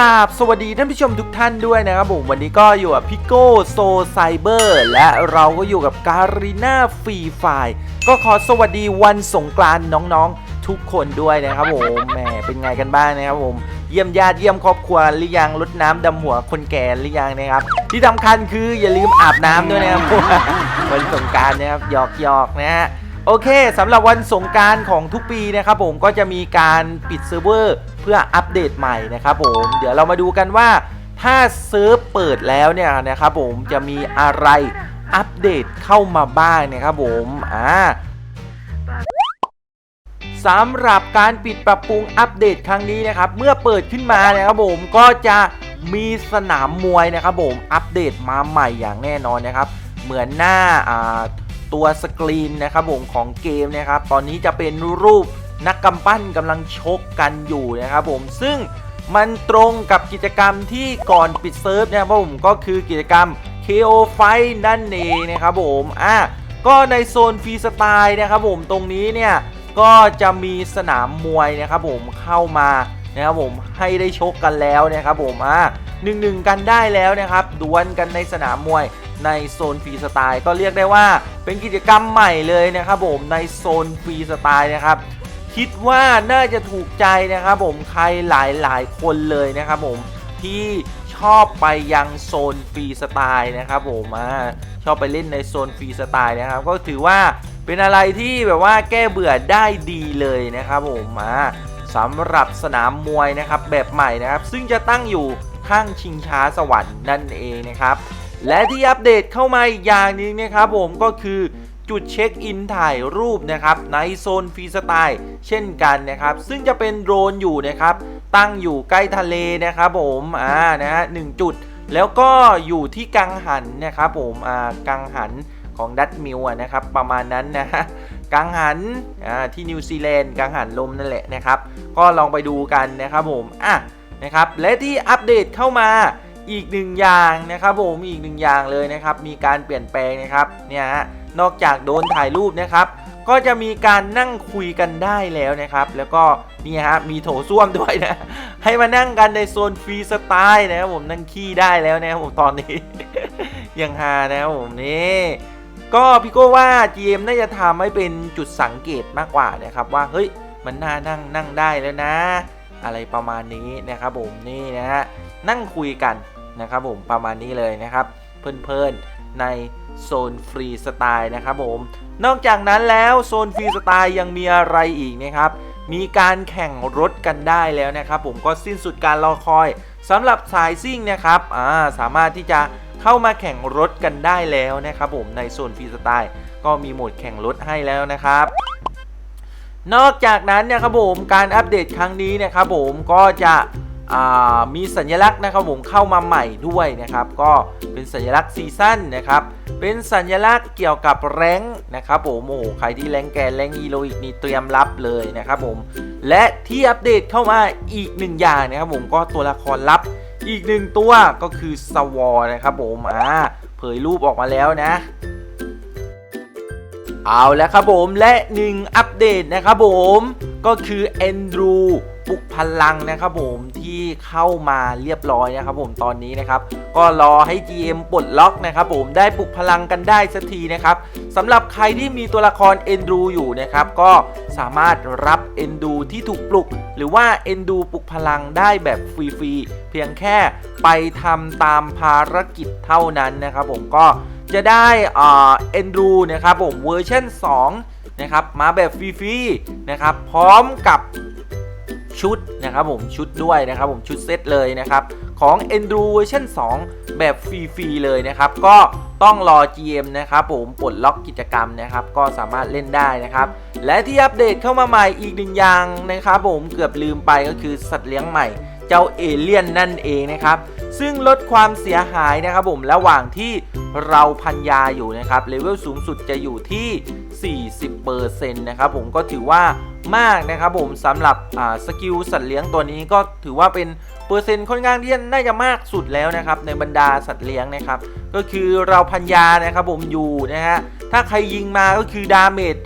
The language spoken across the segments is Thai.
ราบสวัสดีท่านผู้ชมทุกท่านด้วยนะครับผมวันนี้ก็อยู่กับพิโก้โซไซเบอร์และเราก็อยู่กับการีนาฟรีไฟก็ขอสวัสดีวันสงกรานต์น้องๆ ทุกคนด้วยนะครับผมแหมเป็นไงกันบ้างนะครับผมเยี่ยมญาติเยี่ยมครอบครัวหรือยังรดน้ำดำหัวคนแก่หรือยังนะครับ ที่สำคัญคืออย่าลืมอาบน้ำด้วยนะครับวันสงกรารนะครับหยอกหยอกๆนะฮะ โอเคสำหรับวันสงการของทุกปีนะครับผมก็จะมีการปิดเซิร์ฟเวอร์เพื่ออัปเดตใหม่นะครับผมเดี๋ยวเรามาดูกันว่าถ้าเซิร์ฟเปิดแล้วเนี่ยนะครับผมจะมีอะไรอัปเดตเข้ามาบ้างนะครับผมอ่าสำหรับการปิดปรับปรุงอัปเดตครั้งนี้นะครับ เมื่อเปิดขึ้นมานะครับผมก็จะมีสนามมวยนะครับผมอัปเดตมาใหม่อย่างแน่นอนนะครับ เหมือนหน้าอ่า ตัวสกรีนนะครับผมของเกมนะครับตอนนี้จะเป็นรูปนักกำปั้นกำลังชกกันอยู่นะครับผมซึ่งมันตรงกับกิจกรรมที่ก่อนปิดเซิร์ฟนะครับผมก็คือกิจกรรม KO Fight นั่นเองนะครับผมอะก็ในโซนฟรีสไตล์นะครับผมตรงนี้เนี่ยก็จะมีสนามมวยนะครับผมเข้ามา นะครับผมให้ได้ชกกันแล้วนะครับผมอะหนึ่งหนึ่งกันได้แล้วนะครับดวลกันในสนามมวยในโซนฟรีสไตล์ก็เรียกได้ว่าเป็นกิจกรรมใหม่เลยนะครับผมในโซนฟรีสไตล์นะครับคิดว่าน่าจะถูกใจนะครับผมใครหลายหลายๆคนเลยนะครับผมที่ชอบไปยังโซนฟรีสไตล์นะครับผมอ่าชอบไปเล่นในโซนฟรีสไตล์นะครับก็ถือว่าเป็นอะไรที่แบบว่าแก้เบื่อได้ดีเลยนะครับผมอ่า สำหรับสนามมวยนะครับแบบใหม่นะครับ ซึ่งจะตั้งอยู่ข้างชิงช้าสวรรค์นั่นเองนะครับ และที่อัปเดตเข้ามาอีกอย่างนึงนะครับ ผมก็คือจุดเช็คอินถ่ายรูปนะครับในโซนฟรีสไตล์เช่นกันนะครับ ซึ่งจะเป็นโดรนอยู่นะครับ ตั้งอยู่ใกล้ทะเลนะครับผมอ่านะฮะหนึ่งจุด แล้วก็อยู่ที่กังหันนะครับผมอ่ากังหันของดัตมิวนะครับประมาณนั้นนะฮะ กังหันที่นิวซีแลนด์กังหันลมนั่นแหละนะครับ ก็ลองไปดูกันนะครับผมอะนะครับและที่อัปเดตเข้ามาอีกหนึ่งอย่างนะครับผมอีกหนึ่งอย่างเลยนะครับ มีการเปลี่ยนแปลงนะครับเนี่ยฮะนอกจากโดนถ่ายรูปนะครับ ก็จะมีการนั่งคุยกันได้แล้วนะครับ แล้วก็นี่ฮะมีโถส้วมด้วยนะ ให้มานั่งกันในโซนฟรีสไตล์นะครับผมนั่งขี้ได้แล้วนะครับผมตอนนี้ยังฮานะครับผมนี่ ก็พี่โก้ว่า GM น่าจะทำให้เป็นจุดสังเกตมากกว่านะครับว่าเฮ้ยมันน่านั่งนั่งได้แล้วนะ อะไรประมาณนี้นะครับผมนี่นะฮะนั่งคุยกันนะครับผมประมาณนี้เลยนะครับ เพลินๆในโซนฟรีสไตล์นะครับผม นอกจากนั้นแล้วโซนฟรีสไตล์ยังมีอะไรอีกนะครับ มีการแข่งรถกันได้แล้วนะครับผมก็สิ้นสุดการรอคอย สำหรับสายซิ่งนะครับอ่าสามารถที่จะเข้ามาแข่งรถกันได้แล้วนะครับผมในโซนฟรีสไตล์ก็มีโหมดแข่งรถให้แล้วนะครับ นอกจากนั้นเนี่ยครับผมการอัปเดตครั้งนี้นะครับผมก็จะ มีสัญลักษณ์นะครับผมเข้ามาใหม่ด้วยนะครับ ก็เป็นสัญลักษณ์ซีซั่นนะครับ เป็นสัญลักษณ์เกี่ยวกับแรงนะครับผมโอ้โหใครที่แรงแกนแรงฮีโรอีกนี่เตรียมรับเลยนะครับผมและที่อัปเดตเข้ามาอีกหนึ่งอย่างนะครับผมก็ตัวละครลับอีกหนึ่งตัวก็คือสวอนะครับผมอ่าเผยรูปออกมาแล้วนะเอาแล้วครับผมและหนึ่งอัปเดตนะครับผมก็คือแอนดรู ปลุกพลังนะครับผมที่เข้ามาเรียบร้อยนะครับผมตอนนี้นะครับก็รอให้ GM ปลดล็อกนะครับผมได้ปลุกพลังกันได้สักทีนะครับสำหรับใครที่มีตัวละครเอนดูอยู่นะครับก็สามารถรับเอนดูที่ถูกปลุก หรือว่าเอนดูปลุกพลังได้แบบฟรีๆเพียงแค่ไปทำตามภารกิจเท่านั้นนะครับผมก็จะได้เอนดูนะครับผมเวอร์ชัน2นะครับมาแบบฟรีๆนะครับพร้อมกับ ชุดนะครับผมชุดด้วยนะครับผมชุดเซตเลยนะครับของ e n d u เวอร์ชัน2 แบบฟรีๆเลยนะครับก็ต้องรอ GM นะครับผมปลดล็อกกิจกรรมนะครับก็สามารถเล่นได้นะครับและที่อัปเดตเข้ามาใหม่อีกหนึ่งอย่างนะครับผมเกือบลืมไปก็คือสัตว์เลี้ยงใหม่เจ้าเอเลี่ยนนั่นเองนะครับ ซึ่งลดความเสียหายนะครับผม ระหว่างที่เราพันยาอยู่นะครับ เลเวลสูงสุดจะอยู่ที่ 40%นะครับผมก็ถือว่ามากนะครับผมสำหรับสกิลสัตว์เลี้ยงตัวนี้ก็ถือว่าเป็นเปอร์เซ็นต์ค่อนข้างที่น่าจะมากสุดแล้วนะครับในบรรดาสัตว์เลี้ยงนะครับ ก็คือเราพัญญานะครับผมอยู่นะฮะถ้าใครยิงมาก็คือดาเมจ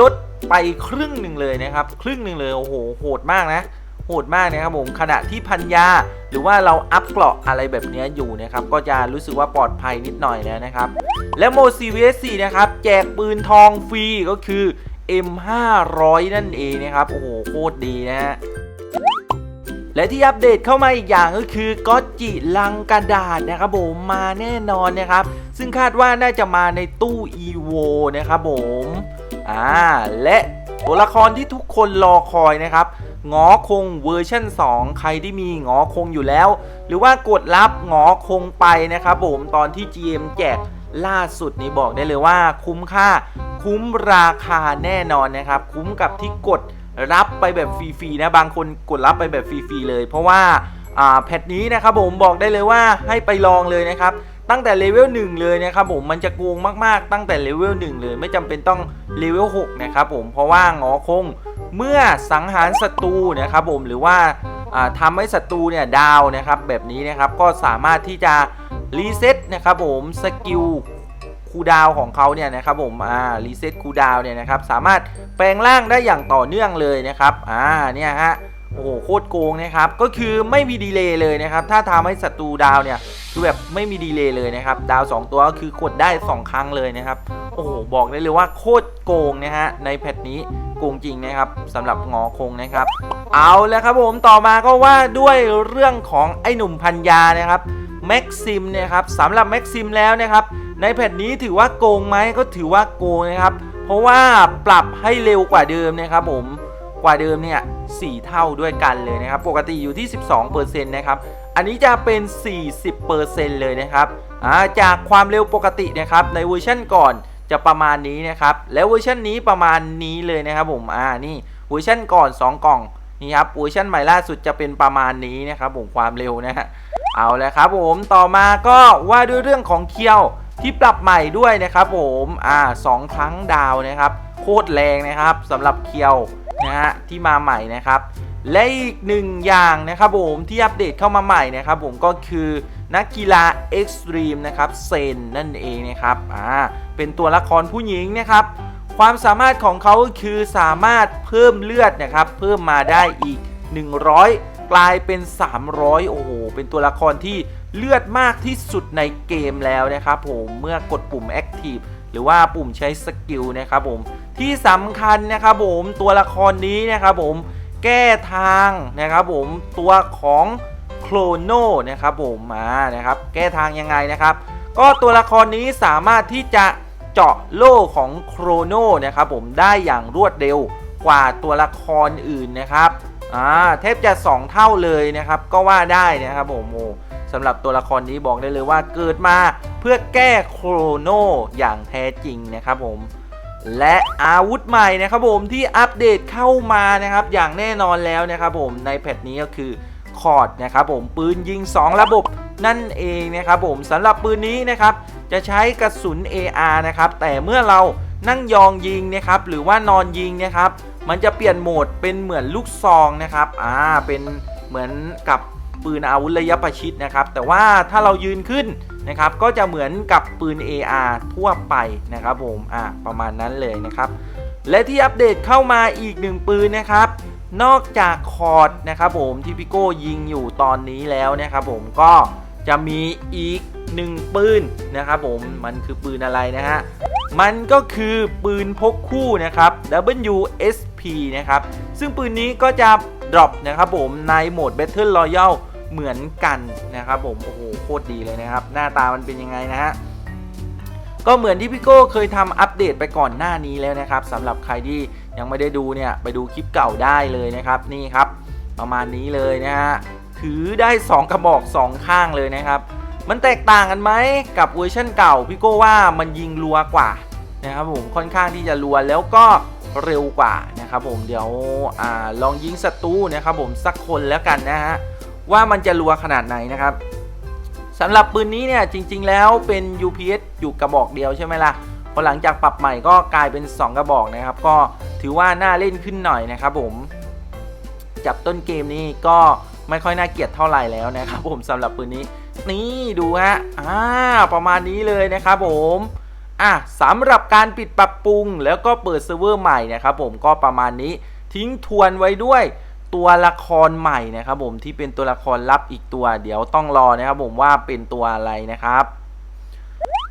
ลดไปครึ่งหนึ่งเลยนะครับ ครึ่งหนึ่งเลยโอ้โหโหดมากนะ หโหดมากนะครับผมขณะที่พันยาหรือว่าเราอัพเกราะอะไรแบบนี้อยู่นะครับก็จะรู้สึกว่าปลอดภัยนิดหน่อยแล้วนะครับ และโม CVS4 นะครับแจกปืนทองฟรีก็คือ M500 นั่นเองนะครับ โอ้โหโคตรดีนะฮะและที่อัปเดตเข้ามาอีกอย่างก็คือก็จิลังกระดาษนะครับผมมาแน่นอนนะครับ ซึ่งคาดว่าน่าจะมาในตู้ EVO นะครับผมอ่าและ ตัวละครที่ทุกคนรอคอยนะครับงอคงเวอร์ชัน2 ใครที่มีงอคงอยู่แล้ว หรือว่ากดรับงอคงไปนะครับผมตอนที่ GM แจกล่าสุดนี้บอกได้เลยว่าคุ้มค่าคุ้มราคาแน่นอนนะครับ คุ้มกับที่กดรับไปแบบฟรีๆนะบางคนกดรับไปแบบฟรีๆเลย เพราะว่าอ่าแพทนี้นะครับผมบอกได้เลยว่าให้ไปลองเลยนะครับ ตั้งแต่เลเวล1เลยนะครับผมมันจะโกงมากๆ ตั้งแต่เลเวล1เลย ไม่จำเป็นต้องเลเวล6นะครับผมเพราะว่าหงอคงเมื่อสังหารศัตรูนะครับผมหรือว่าอ่าทำให้ศัตรูเนี่ยดาวนะครับแบบนี้นะครับก็สามารถที่จะรีเซ็ตนะครับผมสกิลคูดาวของเขาเนี่ยนะครับผมอ่ารีเซ็ตคูดาวเนี่ยนะครับสามารถแปลงร่างได้อย่างต่อเนื่องเลยนะครับอ่าเนี่ยฮะ โอ้โหโคตรโกงนะครับก็คือไม่มีดีเลย์เลยนะครับถ้าทำให้ศัตรูดาวเนี่ยคือแบบไม่มีดีเลย์เลยนะครับดาว 2 ตัวก็คือกดได้ 2 ครั้งเลยนะครับโอ้โหบอกได้เลยว่าโคตรโกงนะฮะในแพทนี้โกงจริงนะครับสำหรับงอคงนะครับ เอาแล้วครับผมต่อมาก็ว่าด้วยเรื่องของไอ้หนุ่มพันยานะครับแม็กซิมเนี่ยครับสำหรับแม็กซิมแล้วนะครับในแพทนี้ถือว่าโกงไหมก็ถือว่าโกงนะครับเพราะว่าปรับให้เร็วกว่าเดิมนะครับผม กว่าเดิมเนี่ย4เท่าด้วยกันเลยนะครับ ปกติอยู่ที่ 12%นะครับ อันนี้จะเป็น 40%เลยนะครับาจากความเร็วปกตินะครับในเวอร์ชันก่อนจะประมาณนี้นะครับ แล้วเวอร์ชันนี้ประมาณนี้เลยนะครับผม อ่า นี่เวอร์ชันก่อน 2 กล่องนี่ครับเวอร์ชันใหม่ล่าสุดจะเป็นประมาณนี้นะครับผมความเร็วนะฮะ เอาแล้วครับผม ต่อมาก็ว่าด้วยเรื่องของเคียว ที่ปรับใหม่ด้วยนะครับผมอ่าสองครั้งดาวนะครับโคตรแรงนะครับสำหรับเคียวนะฮะที่มาใหม่นะครับและอีกหนึ่งอย่างนะครับผมที่อัปเดตเข้ามาใหม่นะครับผมก็คือนักกีฬาเอ็กซ์ตรีมนะครับเซนนั่นเองนะครับอ่าเป็นตัวละครผู้หญิงนะครับ ความสามารถของเขาคือสามารถเพิ่มเลือดนะครับ เพิ่มมาได้อีก 100 กลายเป็น 300 โอ้โห เป็นตัวละครที่ เลือดมากที่สุดในเกมแล้วนะครับผมเมื่อกดปุ่ม Active หรือว่าปุ่มใช้สกิลนะครับผมที่สำคัญนะครับผมตัวละครนี้นะครับผมแก้ทางนะครับผมตัวของโครโนนะครับผมมานะครับแก้ทางยังไงนะครับ ก็ตัวละครนี้สามารถที่จะเจาะโล่ของโครโนนะครับผมได้อย่างรวดเร็วกว่าตัวละครอื่นนะครับ อ่าแทบจะ2เท่าเลยนะครับ ก็ว่าได้นะครับผมโอ้สำหรับตัวละครนี้บอกได้เลยว่าเกิดมาเพื่อแก้โครโนอย่างแท้จริงนะครับผมและอาวุธใหม่นะครับผมที่อัปเดตเข้ามานะครับ อย่างแน่นอนแล้วนะครับผมในแพทนี้ก็คือคอร์ดนะครับผมปืนยิง 2 ระบบนั่นเองนะครับผมสำหรับปืนนี้นะครับ จะใช้กระสุน AR นะครับ แต่เมื่อเรานั่งยองยิงนะครับ หรือว่านอนยิงนะครับ มันจะเปลี่ยนโหมดเป็นเหมือนลูกซองนะครับ อ่า เป็นเหมือนกับปืนอาวุธระยะประชิดนะครับ แต่ว่าถ้าเรายืนขึ้นนะครับ ก็จะเหมือนกับปืน AR ทั่วไปนะครับผม อ่า ประมาณนั้นเลยนะครับ และที่อัปเดตเข้ามาอีกหนึ่งปืนนะครับ นอกจากคอร์ดนะครับผมที่พี่โก้ยิงอยู่ตอนนี้แล้วนะครับผม ก็จะมีอีกหนึ่งปืนนะครับผม มันคือปืนอะไรนะฮะ มันก็คือปืนพกคู่นะครับ WSP นะครับ ซึ่งปืนนี้ก็จะดรอปนะครับผมในโหมด Battle Royale เหมือนกันนะครับผม โอ้โห โคตรดีเลยนะครับ หน้าตามันเป็นยังไงนะฮะ ก็เหมือนที่พี่โก้เคยทำอัปเดตไปก่อนหน้านี้แล้วนะครับสำหรับใครที่ยังไม่ได้ดูเนี่ยไปดูคลิปเก่าได้เลยนะครับ นี่ครับ ประมาณนี้เลยนะฮะ ถือได้ 2 กระบอก 2 ข้างเลยนะครับ มันแตกต่างกันไหมกับเวอร์ชันเก่าพี่โก้ว่ามันยิงรัวกว่านะครับผมค่อนข้างที่จะรัวแล้วก็ เร็วกว่านะครับผมเดี๋ยวอลองยิงศัตรูนะครับผมสักคนแล้วกันนะฮะว่ามันจะรัวขนาดไหนนะครับสำหรับปืนนี้เนี่ยจริง ๆ แล้วเป็น UPS อยู่กระบอกเดียวใช่ไหมล่ะพอหลังจากปรับใหม่ก็กลายเป็น 2 กระบอกนะครับ ก็ถือว่าน่าเล่นขึ้นหน่อยนะครับผมจับต้นเกมนี้ก็ไม่ค่อยน่าเกลียดเท่าไหร่แล้วนะครับผมสำหรับปืนนี้นี่ดูฮะอ่าประมาณนี้เลยนะครับผม อะสำหรับการปิดปรับปรุงแล้วก็เปิดเซิร์ฟเวอร์ใหม่นะครับผมก็ประมาณนี้ทิ้งทวนไว้ด้วยตัวละครใหม่นะครับผมที่เป็นตัวละครลับอีกตัว เดี๋ยวต้องรอนะครับผมว่าเป็นตัวอะไรนะครับ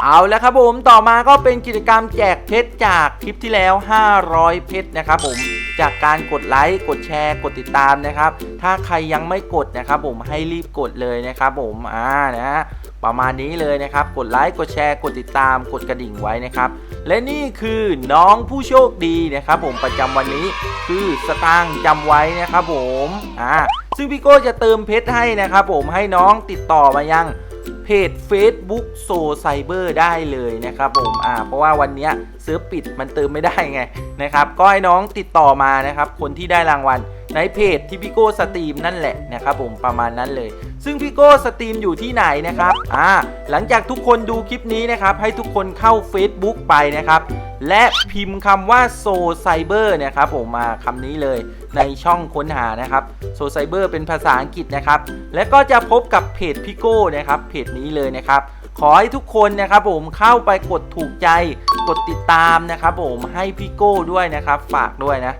เอาแล้วครับผมต่อมาก็เป็นกิจกรรมแจกเพชรจากคลิปที่แล้ว 500 เพชรนะครับผมจากการกดไลค์กดแชร์กดติดตามนะครับ ถ้าใครยังไม่กดนะครับผมให้รีบกดเลยนะครับผมอ่านะฮะ ประมาณนี้เลยนะครับ กดไลค์กดแชร์กดติดตามกดกระดิ่งไว้นะครับ และนี่คือน้องผู้โชคดีนะครับ ผมประจำวันนี้คือสตางค์จำไว้นะครับผมอ่าซึ่งพี่โก้จะเติมเพชรให้นะครับผมให้น้องติดต่อมายังเพจ Facebook โซไซเบอร์ได้เลยนะครับผมอ่าเพราะว่าวันนี้เซิร์ฟปิดมันเติมไม่ได้ไงนะครับ ก็ให้น้องติดต่อมานะครับ คนที่ได้รางวัลในเพจที่พี่โก้สตรีมนั่นแหละนะครับผมประมาณนั้นเลย ซึ่งพี่โก้สตรีมอยู่ที่ไหนนะครับอ่าหลังจากทุกคนดูคลิปนี้นะครับ ให้ทุกคนเข้า Facebook ไปนะครับ และพิมพ์คำว่าโซไซเบอร์นะครับผมมาคำนี้เลยในช่องค้นหานะครับโซไซเบอร์เป็นภาษาอังกฤษนะครับ และก็จะพบกับเพจพี่โก้นะครับเพจนี้เลยนะครับขอให้ทุกคนนะครับผมเข้าไปกดถูกใจกดติดตามนะครับผมให้พี่โก้ด้วยนะครับ ฝากด้วยนะ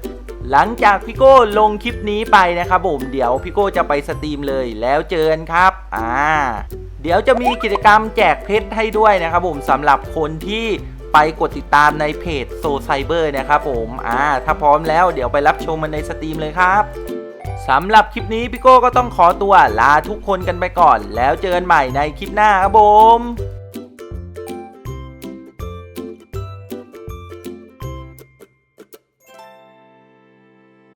หลังจากพี่โก้ลงคลิปนี้ไปนะครับผมเดี๋ยวพี่โก้จะไปสตรีมเลยแล้วเจอกันครับอ่าเดี๋ยวจะมีกิจกรรมแจกเพชรให้ด้วยนะครับผมสำหรับคนที่ไปกดติดตามในเพจโซไซเบอร์นะครับผมอ่าถ้าพร้อมแล้วเดี๋ยวไปรับชมมันในสตรีมเลยครับสำหรับคลิปนี้พี่โก้ก็ต้องขอตัวลาทุกคนกันไปก่อน แล้วเจอกันใหม่ในคลิปหน้าครับผม